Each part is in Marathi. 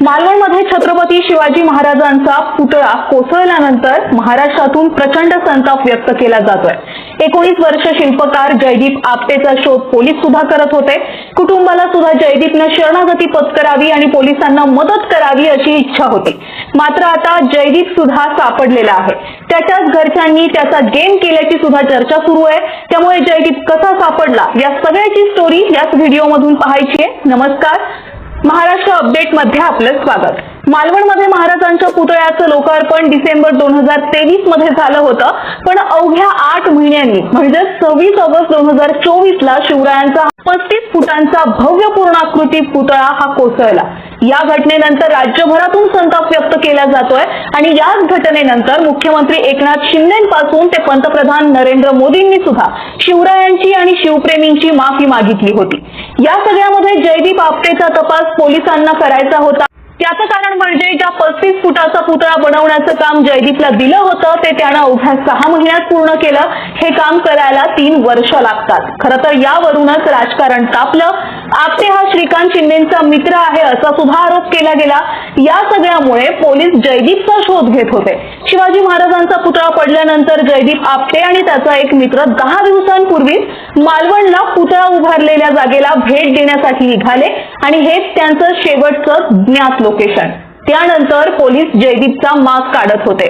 मालवणमध्ये छत्रपती शिवाजी महाराजांचा पुतळा कोसळल्यानंतर महाराष्ट्रातून प्रचंड संताप व्यक्त केला जातोय. एकोणीस वर्ष शिल्पकार जयदीप आपटेचा शोध पोलीस सुद्धा करत होते. कुटुंबाला सुद्धा जयदीपनं शरणागती पत्करावी आणि पोलिसांना मदत करावी अशी इच्छा होती. मात्र आता जयदीप सुद्धा सापडलेला आहे. त्याच्याच घरच्यांनी त्याचा गेम केल्याची सुद्धा चर्चा सुरू आहे. त्यामुळे जयदीप कसा सापडला या सगळ्याची स्टोरी याच व्हिडिओमधून पाहायची आहे. नमस्कार. महाराष्ट्र अपडेटमध्ये आपलं स्वागत. मालवणमध्ये महाराजांच्या पुतळ्याचं लोकार्पण डिसेंबर दोन हजार तेवीसमध्ये झालं होतं. पण अवघ्या आठ महिन्यांनी म्हणजे सव्वीस ऑगस्ट दोन हजार चोवीस ला शिवरायांचा पस्तीस फुटांचा भव्य पूर्णाकृती पुतळा हा कोसळला. या घटनेनंतर राज्यभरातून संताप व्यक्त केला जातोय आणि याच घटनेनंतर मुख्यमंत्री एकनाथ शिंदेपासून ते पंतप्रधान नरेंद्र मोदींनी सुद्धा शिवरायांची आणि शिवप्रेमींची माफी मागितली होती. या सगळ्यामध्ये जयदीप आपटेचा तपास पोलिसांना करायचा होता. त्याचं कारण म्हणजे ज्या पस्तीस फुटाचा पुतळा बनवण्याचं काम जयदीपला दिलं होतं ते त्यानं अवघ्या सहा महिन्यात पूर्ण केलं. हे काम करायला तीन वर्ष लागतात. खरं तर यावरूनच राजकारण तापलं. आपटे हा श्रीकांत शिंदेचा मित्र आहे असा सुद्धा आरोप केला गेला. या सगळ्यामुळे पोलीस जयदीपचा शोध घेत होते. शिवाजी महाराजांचा पुतळा पडल्यानंतर जयदीप आपटे आणि त्याचा एक मित्र दहा दिवसांपूर्वी मालवणला पुतळा उभारलेल्या जागेला भेट देण्यासाठी निघाले आणि हेच त्यांचं शेवटचं ज्ञात लोकेशन त्यानंतर पोलीस जयदीपचा माग काढत होते.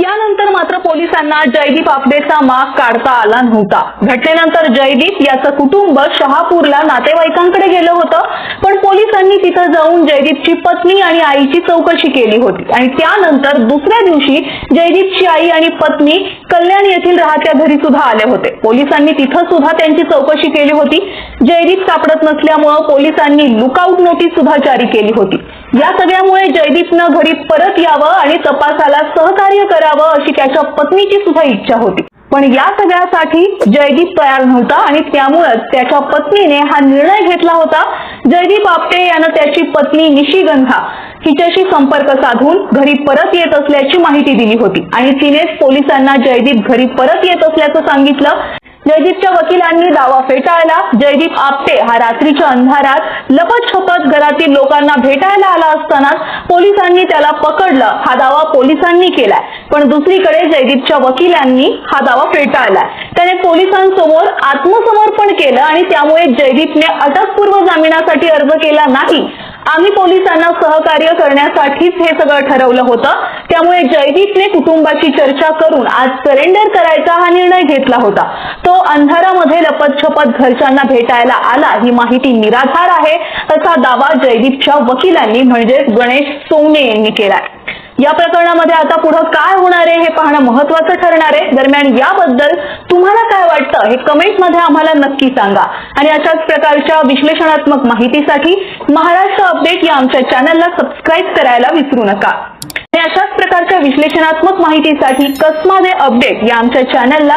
त्यानंतर मात्र पोलिसांना जयदीप आपडेचा माग काढता आला नव्हता. घटनेनंतर जयदीप याचं कुटुंब शहापूरला नातेवाईकांकडे गेलं होतं पण पोलिसांनी तिथं जाऊन जयदीपची पत्नी आणि आईची चौकशी केली होती. आणि त्यानंतर दुसऱ्या दिवशी जयदीपची आई आणि पत्नी कल्याण येथील राहत्या घरी सुद्धा आले होते. पोलिसांनी तिथं सुद्धा त्यांची चौकशी केली होती. जयदीप सापडत नसल्यामुळं पोलिसांनी लुकआउट नोटीस सुद्धा जारी केली होती. या सगळ्यामुळे जयदीपनं घरी परत यावं आणि तपासाला सहकार्य करावं अशी त्याच्या पत्नीची सुद्धा इच्छा होती. पण या सगळ्यासाठी जयदीप तयार नव्हता आणि त्यामुळेच त्याच्या पत्नीने हा निर्णय घेतला होता. जयदीप आपटे यानं त्याची पत्नी निशिगंधा हिच्याशी संपर्क साधून घरी परत येत असल्याची माहिती दिली होती आणि तिनेच पोलिसांना जयदीप घरी परत येत असल्याचं सांगितलं. जयदीपच्या वकिलांनी दावा फेटाळला. जयदीप आपटे हा रात्रीच्या अंधारात लपत छपत घरातील लोकांना भेटायला आला असताना पोलिसांनी त्याला पकडलं. हा दावा पोलिसांनी केलाय. पण दुसरीकडे जयदीपच्या वकिलांनी हा दावा फेटाळलाय. त्याने पोलिसांसमोर आत्मसमर्पण केलं आणि त्यामुळे जयदीपने अटकपूर्व जामिनासाठी अर्ज केला नाही. आम्ही पोलिसांना सहकार्य करण्यासाठीच हे सगळं ठरवलं होतं. त्यामुळे जयदीपने कुटुंबाची चर्चा करून आज सरेंडर करायचा हा निर्णय घेतला होता. तो अंधारामध्ये लपत छपत घरच्यांना भेटायला आला. ही माहिती निराधार आहे असा दावा जयदीपच्या वकिलांनी म्हणजेच गणेश सोवणे यांनी केलाय. या प्रकरणामध्ये आता पुढे काय होणार आहे हे पाहणं महत्वाचं ठरणार आहे. दरम्यान याबद्दल तुम्हाला काय वाटतं हे कमेंटमध्ये आम्हाला नक्की सांगा. आणि अशाच प्रकारच्या विश्लेषणात्मक माहितीसाठी महाराष्ट्र अपडेट या आमच्या चॅनलला सबस्क्राईब करायला विसरू नका. आणि अशाच प्रकारच्या विश्लेषणात्मक माहितीसाठी कसमादे अपडेट या आमच्या चॅनलला